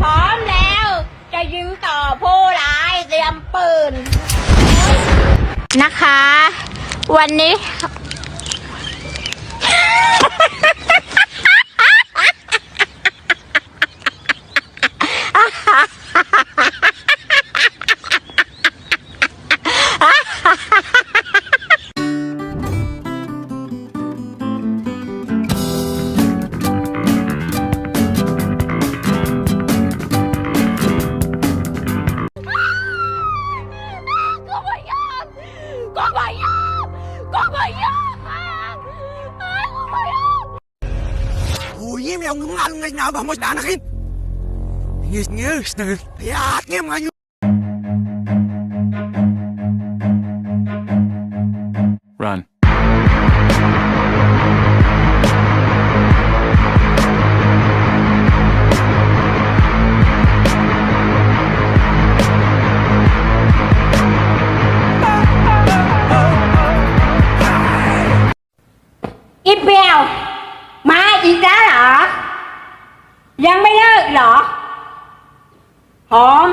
พร้อมแล้ว จะยิงต่อผู้ร้ายเตรียมปืน นะคะ วันนี้ก็ ni ang ngal ngay nga ba mo sa anakin? Ngis ngis na. Yaat niya mga Run. Im bèo Má gì ra là ยังไม่เลิกเหรอ หอม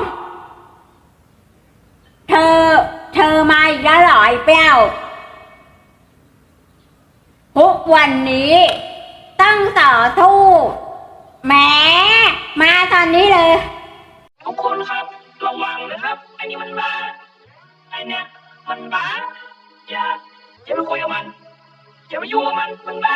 เธอ เธอมาอีกแล้วเหรอไอ้เปียวทุกวันนี้ต้องต่อสู้แหมมาตอนนี้เลย ทุกคนครับ ระวังนะครับไอ้นี่มันบ้าไอ้เนี่ยมันบ้าอย่าอย่าไปคุยกับมันอย่าไปยุ่งกับมันมันบ้า